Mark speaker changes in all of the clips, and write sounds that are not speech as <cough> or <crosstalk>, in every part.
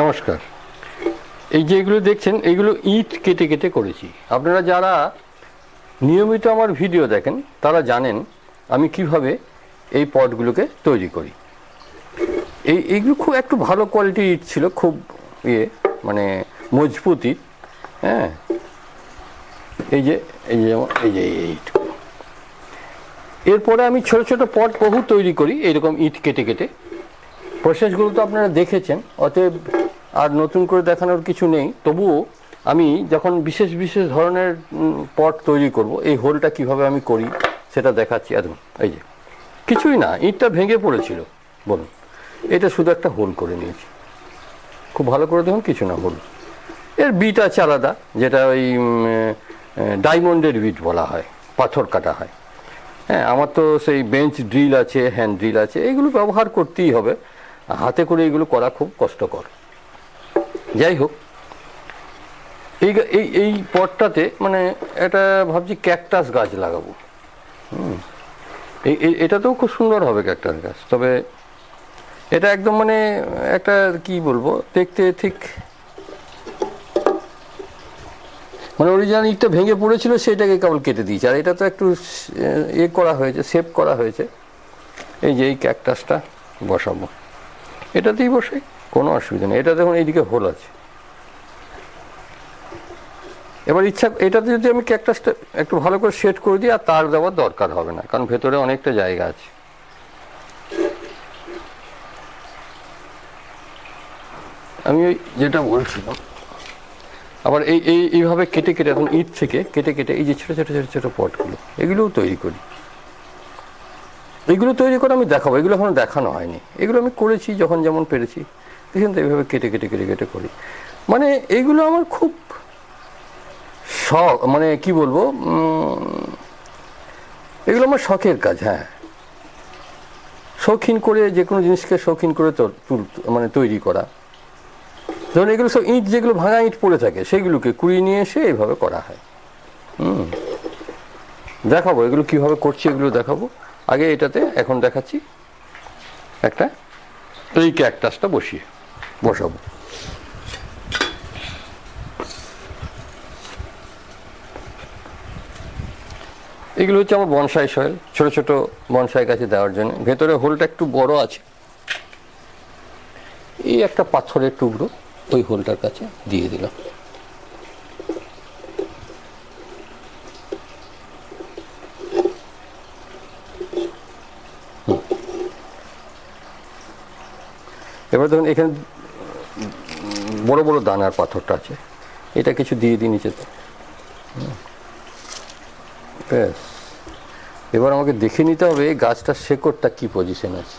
Speaker 1: নমস্কার। এই যে এগুলো দেখছেন, এগুলো ইট কেটে কেটে করেছি। আপনারা যারা নিয়মিত আমার ভিডিও দেখেন, তারা জানেন আমি কীভাবে এই পটগুলোকে তৈরি করি। এই এইগুলো খুব একটু ভালো কোয়ালিটির ইট ছিল, খুব ইয়ে মানে মজবুত ইট হ্যাঁ? এই যে এই যে এই যে ইটগুলো এরপরে আমি ছোট ছোট পট বহু তৈরি করি, এরকম ইট কেটে কেটে। প্রসেসগুলো তো আপনারা দেখেছেন, অতএব আর নতুন করে দেখানোর কিছু নেই। তবুও আমি যখন বিশেষ বিশেষ ধরনের পট তৈরি করব, এই হোলটা কীভাবে আমি করি সেটা দেখাচ্ছি। একদম এই যে, কিছুই না, ইটটা ভেঙে পড়েছিল। বলুন, এটা শুধু একটা হোল করে নিয়েছি। খুব ভালো করে দেখুন, কিছু না হোল এর বিট আছে আলাদা, যেটা ওই ডায়মন্ডের বিট বলা হয়, পাথর কাটা হয়। হ্যাঁ আমার তো সেই বেঞ্চ ড্রিল আছে, হ্যান্ড ড্রিল আছে এগুলো ব্যবহার করতেই হবে। হাতে করে এগুলো করা খুব কষ্টকর। যাই হোক, এই এই এই পটটাতে মানে এটা ভাবছি ক্যাকটাস গাছ লাগাবো। হুম। এই এটাতেও খুব সুন্দর হবে ক্যাকটাস গাছ। তবে এটা একদম মানে একটা কি বলব, দেখতে ঠিক মানে অরিজিনাল ইটটা ভেঙে পড়েছিল, সেটাকে কেবল কেটে দিয়েছে। আর এটা তো একটু ইয়ে করা হয়েছে সেভ করা হয়েছে। এই যে এই ক্যাকটাসটা বসাবো। এটাতেই বসে। কোনো অসুবিধা নেই। এটা দেখুন, এইদিকে হোল আছে। এবার ইচ্ছা, এটাতে যদি আমি ক্যাকটাসটা একটু ভালো করে সেট করে দিই, আর তার দেওয়ার দরকার হবে না, কারণ ভেতরে অনেকটা জায়গা আছে। আমি ওই যেটা বলছিলাম, আবার এই এই, এইভাবে কেটে কেটে, এখন ইট থেকে কেটে কেটে, এই যে ছোটো ছোটো ছোটো ছোটো পটগুলো, এগুলোও তৈরি করি। এগুলো তৈরি করে আমি দেখাবো, এগুলো এখনও দেখানো হয়নি। এগুলো আমি করেছি, যখন যেমন পেরেছি। দেখুন এইভাবে কেটে কেটে কেটে কেটে করি। মানে এইগুলো আমার খুব শখ মানে কি বলব এগুলো আমার শখের কাজ হ্যাঁ। শৌখিন করে যে কোনো জিনিসকে শৌখিন করে তুল- মানে তৈরি করা। ধরুন এগুলো সব ইঁট, যেগুলো ভাঙা ইঁট পড়ে থাকে সেগুলোকে কুড়িয়ে নিয়ে এসে এইভাবে করা হয়। হুম। দেখাবো এগুলো কীভাবে করছি, এগুলো দেখাবো। আগে এটাতে এখন দেখাচ্ছি। একটা, এই ক্যাকটাসটা বসিয়ে। বসাবো। এগুলো হচ্ছে আমার বনসাই সয়েল, ছোট ছোট বনসাই গাছে দেওয়ার জন্য। ভেতরে হোলটা একটু বড় আছে। এই একটা পাথরের টুকরো ওই হোলটার কাছে দিয়ে দিলাম। এবার দেখুন এখানে বড় বড় দানার পাথরটা আছে। এটা কিছু দিয়ে দিই হুম। ব্যাস। এবার আমাকে দেখে নিতে হবে গাছটার শেকড়টা কি পজিশন আছে।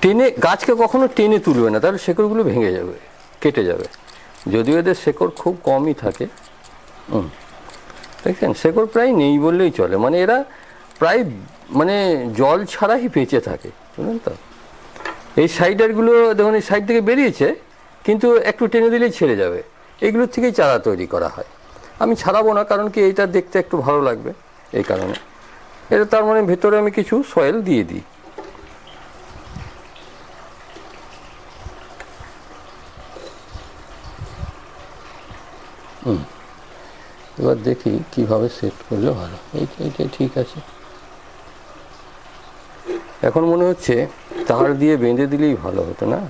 Speaker 1: টেনে, গাছকে কখনো টেনে তুলবে না, তাহলে শেকড়গুলো ভেঙে যাবে, কেটে যাবে। যদিও এদের শেকড় খুব কমই থাকে। দেখছেন? শেকড় প্রায় নেই বললেই চলে। মানে এরা প্রায় মানে জল ছাড়াই বেঁচে থাকে বুঝলেন তো। এই সাইডারগুলো দেখুন, এই সাইড থেকে বেরিয়েছে, কিন্তু একটু টেনে দিলেই ছেড়ে যাবে। এগুলোর থেকেই চারা তৈরি করা হয়। আমি ছাড়াবো না, কারণ কি এইটা দেখতে একটু ভালো লাগবে এই কারণে। এটা তার মানে ভেতরে আমি কিছু সয়েল দিয়ে দিই। এবার দেখি কীভাবে সেট করলে ভালো। এই এইটাই ঠিক আছে। এখন মনে হচ্ছে তার দিয়ে বেঁধে দিলেই ভালো হতো, না?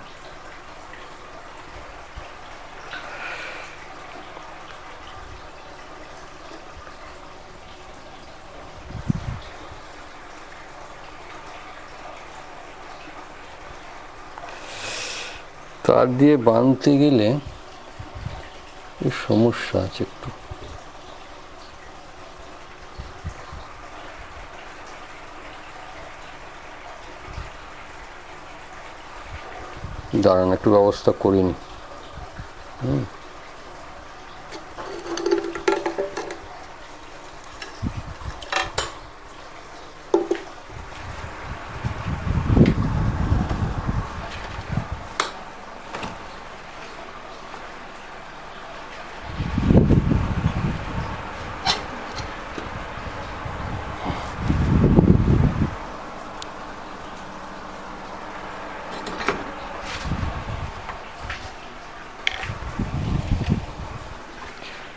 Speaker 1: তার দিয়ে বাঁধতে গেলে সমস্যা আছে একটু। দাঁড়ান একটু ব্যবস্থা করিনি।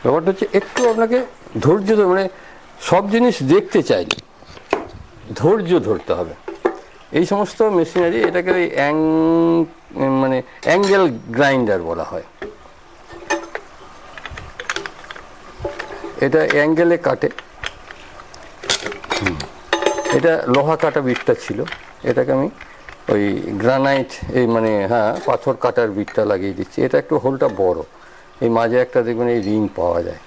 Speaker 1: ব্যাপারটা হচ্ছে একটু আপনাকে ধৈর্য ধরে- মানে সব জিনিস দেখতে চাইলে ধৈর্য ধরতে হবে। এই সমস্ত মেশিনারি এটাকে ওই অ্যাং মানে অ্যাঙ্গেল গ্রাইন্ডার বলা হয়। এটা অ্যাঙ্গেলে কাটে। এটা লোহা কাটা বিটটা ছিল। এটাকে আমি ওই গ্রানাইট, এই মানে হ্যাঁ পাথর কাটার বিটটা লাগিয়ে দিচ্ছি। এটা একটু হোলটা বড়। এই মাঝে একটা দেখবেন এই রিং পাওয়া যায়।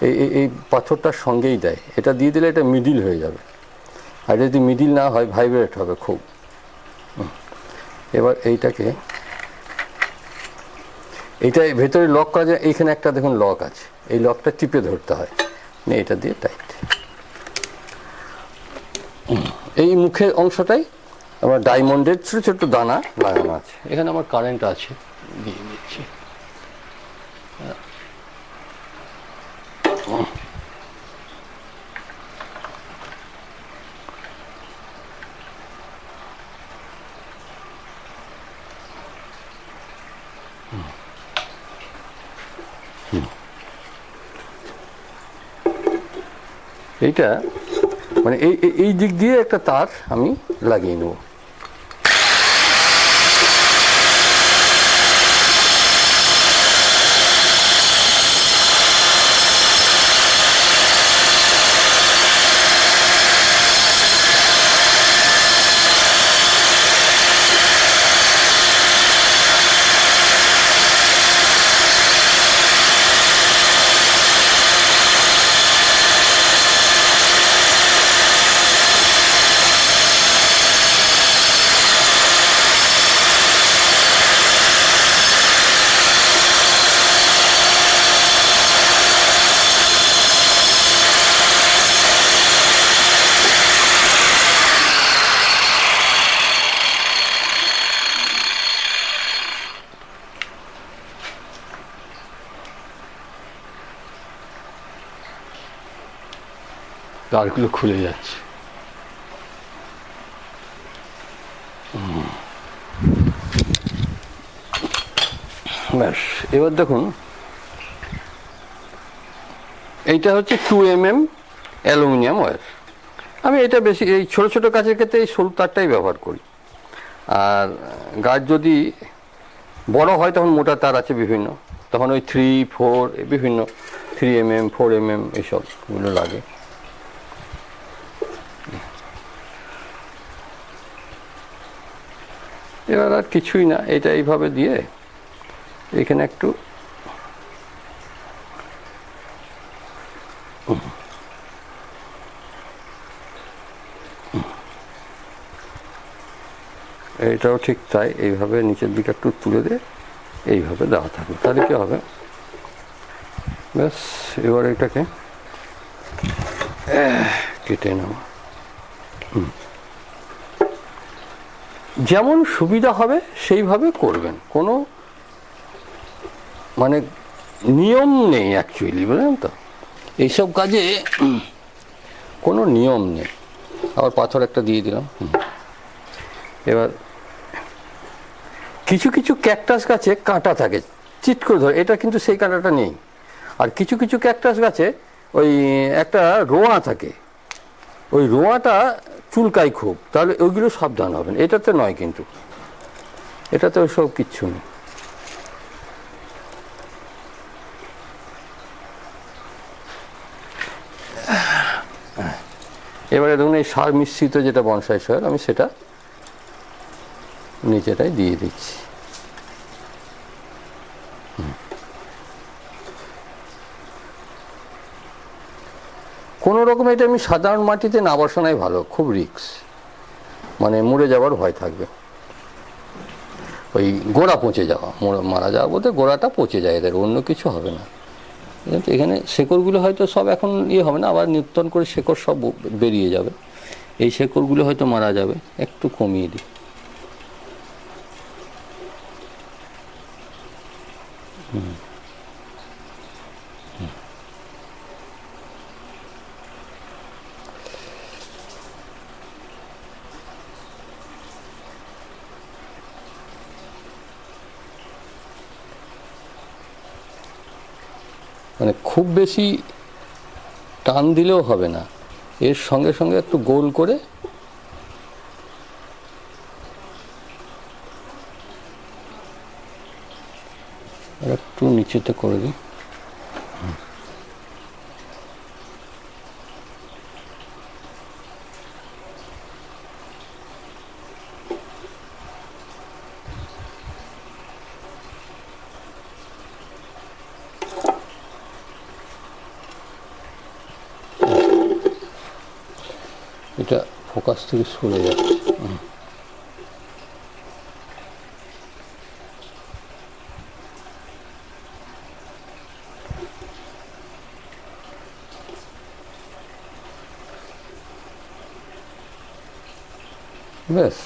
Speaker 1: এই, এই- পাথরটার সঙ্গেই দেয়। এটা দিয়ে দিলে এটা মিডিল হয়ে যাবে। আর যদি মিডিল না হয়, ভাইব্রেট হবে খুব। এবার এইটাকে, এইটা ভেতরে লক করা যায়। এইখানে একটা দেখুন লক আছে। এই লকটা টিপে ধরতে হয়। নিয়ে এটা দিয়ে টাইট। এই মুখের অংশটাই আমার ডায়মন্ডের ছোটো ছোটো দানা লাগানো আছে। এখানে আমার কারেন্ট আছে। দিয়ে দিচ্ছি এইটা মানে এই এই- এই দিক দিয়ে একটা তার আমি লাগিয়ে নেব। তারগুলো খুলে যাচ্ছে। ব্যাস, এবার দেখুন। এইটা হচ্ছে two M M aluminium wire. আমি এটা বেশি, এই ছোট ছোট কাজের ক্ষেত্রে এই সরু তারটাই ব্যবহার করি। আর গাছ যদি বড় হয়, তখন মোটা তার আছে বিভিন্ন। তখন ওই থ্রি ফোর বিভিন্ন three M M four M M এইসবগুলো লাগে। এবার আর কিছুই না, এটা এইভাবে দিয়ে এখানে একটু এটাও ঠিক তাই, এইভাবে নিচের দিকে একটু তুলে দিয়ে এইভাবে দেওয়া থাকবে। তাহলে কি হবে? ব্যাস, এবার এটাকে কেটে নেওয়া যেমন সুবিধা হবে, সেইভাবে করবেন। কোনো মানে নিয়ম নেই অ্যাকচুয়ালি বুঝলেন তো? এইসব কাজে কোনো নিয়ম নেই। আবার পাথর একটা দিয়ে দিলাম এবার কিছু কিছু ক্যাকটাস গাছে কাঁটা থাকে, চিট করে ধরে, এটা কিন্তু সেই কাঁটাটা নেই। আর কিছু কিছু ক্যাকটাস গাছে ওই একটা রোঁয়া থাকে। ওই রোঁয়াটা চুলকায় খুব, তাহলে ওইগুলো সাবধান হবেন। এটাতে নয় কিন্তু। এটাতে ওইসব কিচ্ছু নেই। এবারে ধরুন এই সার মিশ্রিত যেটা বনসাই সয়েল, আমি সেটা নিচেটাই দিয়ে দিচ্ছি। কোনো রকম এটা আমি সাধারণ মাটিতে না বসানাই ভালো, খুব রিক্স মানে মরে যাওয়ার ভয় থাকবে। ওই গোড়া পচে যাওয়া, মারা যাওয়া বলতে গোড়াটা পচে যায় এদের, অন্য কিছু হবে না। এখানে শেকড়গুলো হয়তো সব এখন ইয়ে হবে না, আবার নির্তন করে শেকড় সব বেরিয়ে যাবে। এই শেকড়গুলো হয়তো মারা যাবে, একটু কমিয়ে দিই। হুম। মানে খুব বেশি টান দিলেও হবে না। এর সঙ্গে সঙ্গে একটু গোল করে একটু নিচেতে করে দিই। এটা ফোকাস থেকে সরে যাচ্ছে। ব্যাস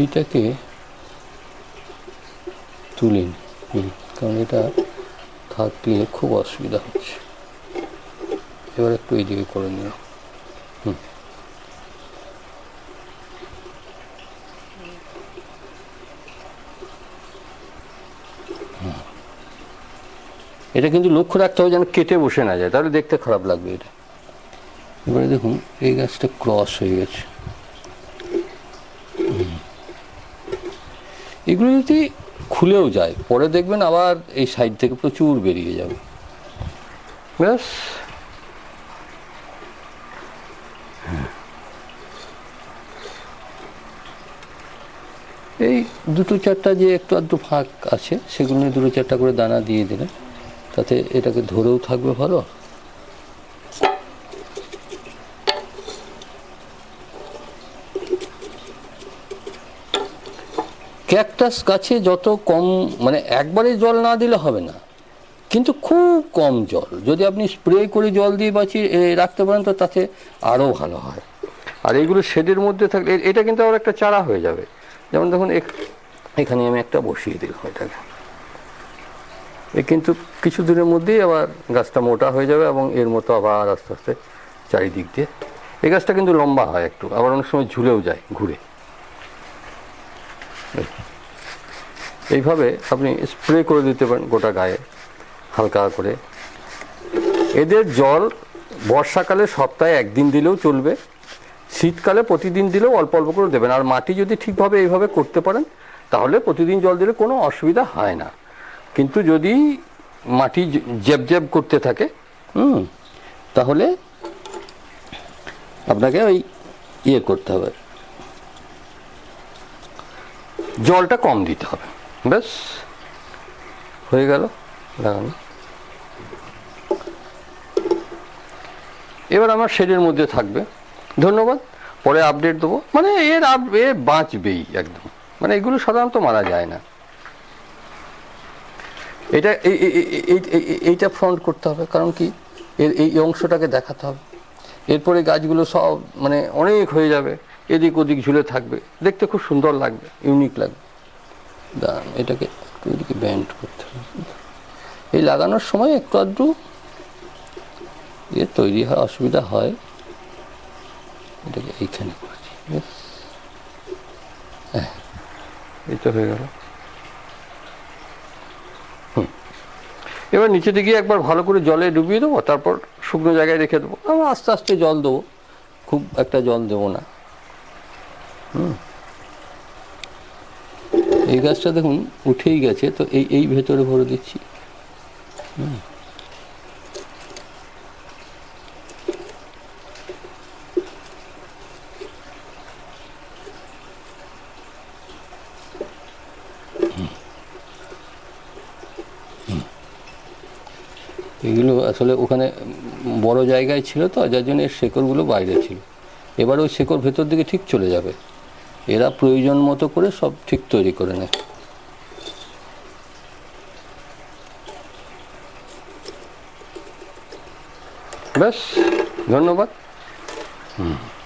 Speaker 1: এইটাকে তুলিন কারণ এটা থাকলে খুব অসুবিধা হচ্ছে। এবার একটু এইদিকে করে নিও হুম। এটা কিন্তু লক্ষ্য রাখতে হবে যেন কেটে বসে না যায়, তাহলে দেখতে খারাপ লাগবে এটা। এবারে দেখুন, এই গাছটা ক্রস হয়ে গেছে। এগুলো যদি খুলেও যায়, পরে দেখবেন আবার এই সাইড থেকে প্রচুর বেরিয়ে যাবে। ব্যাস। এই দুটো চারটা যে একটু আধটু ফাঁক আছে, সেগুলো দুটো চারটা করে দানা দিয়ে দিলে তাতে এটাকে ধরেও থাকবে ভালো। ক্যাকটাস গাছে যত কম মানে একবারে জল না দিলে হবে না, কিন্তু খুব কম জল। যদি আপনি স্প্রে করে জল দিয়ে বাঁচিয়ে রাখতে পারেন, তো তাতে আরও ভালো হয়। আর এইগুলো শেডের মধ্যে থাকলে এটা কিন্তু আবার একটা চারা হয়ে যাবে। যেমন দেখুন এখ- এখানে আমি একটা বসিয়ে দিলাম এটাকে। এ, কিন্তু কিছু দিনের মধ্যেই আবার গাছটা মোটা হয়ে যাবে এবং এর মতো আবার আস্তে আস্তে চারিদিক দিয়ে। এই গাছটা কিন্তু লম্বা হয় একটু, আবার অনেক সময় ঝুলেও যায় ঘুরে। <laughs> এইভাবে আপনি স্প্রে করে দিতে পারেন গোটা গায়ে, হালকা করে। এদের জল বর্ষাকালে সপ্তাহে একদিন দিলেও চলবে, শীতকালে প্রতিদিন দিলেও অল্প অল্প করে দেবেন। আর মাটি যদি ঠিকভাবে এইভাবে করতে পারেন, তাহলে প্রতিদিন জল দিলে কোনো অসুবিধা হয় না। কিন্তু যদি মাটি জেব জেব করতে থাকে, হুম, তাহলে আপনাকে ওই ইয়ে করতে হবে। জলটা কম দিতে হবে। ব্যাস, হয়ে গেল, লাগানো। এবার আমার শেডের মধ্যে থাকবে। ধন্যবাদ, পরে আপডেট দেবো। মানে এর আপ- এ বাঁচবেই একদম। মানে এগুলো সাধারণত মারা যায় না। এটা এই- এই- এই- এই- এই- এইটা ফ্রন্ট করতে হবে, কারণ কি? এর, এই অংশটাকে দেখাতে হবে। এরপরে গাছগুলো সব মানে অনেক হয়ে যাবে। এদিক ওদিক ঝুলে থাকবে। দেখতে খুব সুন্দর লাগবে ইউনিক লাগবে। দাঁড়ান, এটাকে একটু এদিকে ব্যান্ড করতে হবে। এই লাগানোর সময় একটু আধটু ইয়ে তৈরি হয়, অসুবিধা হয়। এটাকে এইখানে করছি হ্যাঁ এই তো হয়ে গেল। এবার নিচে দিকে একবার ভালো করে জলে ডুবিয়ে দেবো, তারপর শুকনো জায়গায় রেখে দেবো। আস্তে আস্তে জল দেবো। খুব একটা জল দেবো না। এই গাছটা দেখুন উঠেই গেছে, তো এই এই ভেতরে ভরে দিচ্ছি। হুম। এগুলো আসলে ওখানে বড় জায়গায় ছিল তো, যার জন্য এর শেকড়গুলো বাইরে ছিল। এবার ওই শেকড় ভেতর দিকে ঠিক চলে যাবে। এরা প্রয়োজন মতো করে সব ঠিক তৈরি করে নেয়। ব্যাস ধন্যবাদ। হুম।